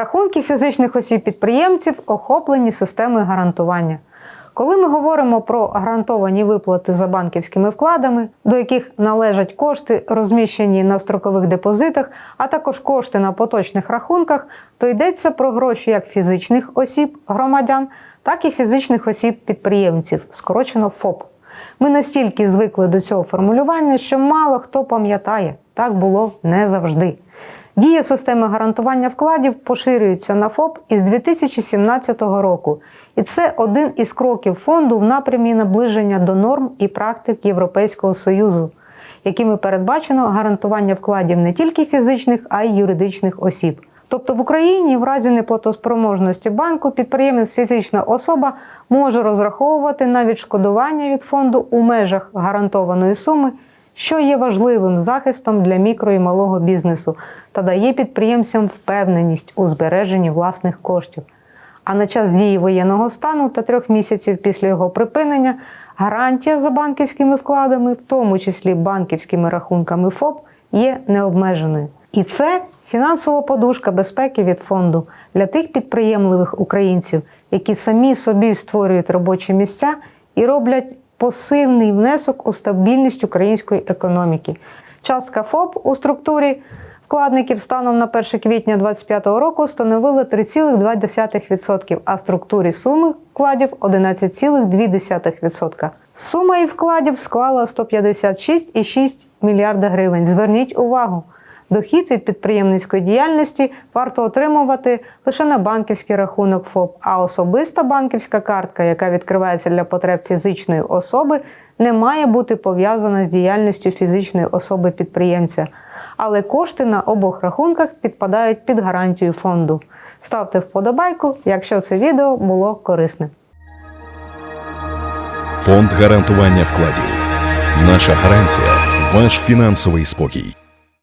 Рахунки фізичних осіб-підприємців охоплені системою гарантування. Коли ми говоримо про гарантовані виплати за банківськими вкладами, до яких належать кошти, розміщені на строкових депозитах, а також кошти на поточних рахунках, то йдеться про гроші як фізичних осіб громадян, так і фізичних осіб-підприємців, скорочено ФОП. Ми настільки звикли до цього формулювання, що мало хто пам'ятає, так було не завжди. Дія системи гарантування вкладів поширюється на ФОП із 2017 року, і це один із кроків фонду в напрямі наближення до норм і практик Європейського Союзу, якими передбачено гарантування вкладів не тільки фізичних, а й юридичних осіб. Тобто в Україні в разі неплатоспроможності банку підприємець фізична особа може розраховувати на відшкодування від фонду у межах гарантованої суми, що є важливим захистом для мікро і малого бізнесу та дає підприємцям впевненість у збереженні власних коштів. А на час дії воєнного стану та трьох місяців після його припинення гарантія за банківськими вкладами, в тому числі банківськими рахунками ФОП, є необмеженою. І це фінансова подушка безпеки від фонду для тих підприємливих українців, які самі собі створюють робочі місця і роблять посильний внесок у стабільність української економіки. Частка ФОП у структурі вкладників станом на 1 квітня 2025 року становила 3,2%, а структурі суми вкладів 11,2%. Сума і вкладів склала 156,6 мільярда гривень. Зверніть увагу. Дохід від підприємницької діяльності варто отримувати лише на банківський рахунок ФОП, а особиста банківська картка, яка відкривається для потреб фізичної особи, не має бути пов'язана з діяльністю фізичної особи підприємця. Але кошти на обох рахунках підпадають під гарантію фонду. Ставте вподобайку, якщо це відео було корисним. Фонд гарантування вкладів. Наша гарантія ваш фінансовий спокій.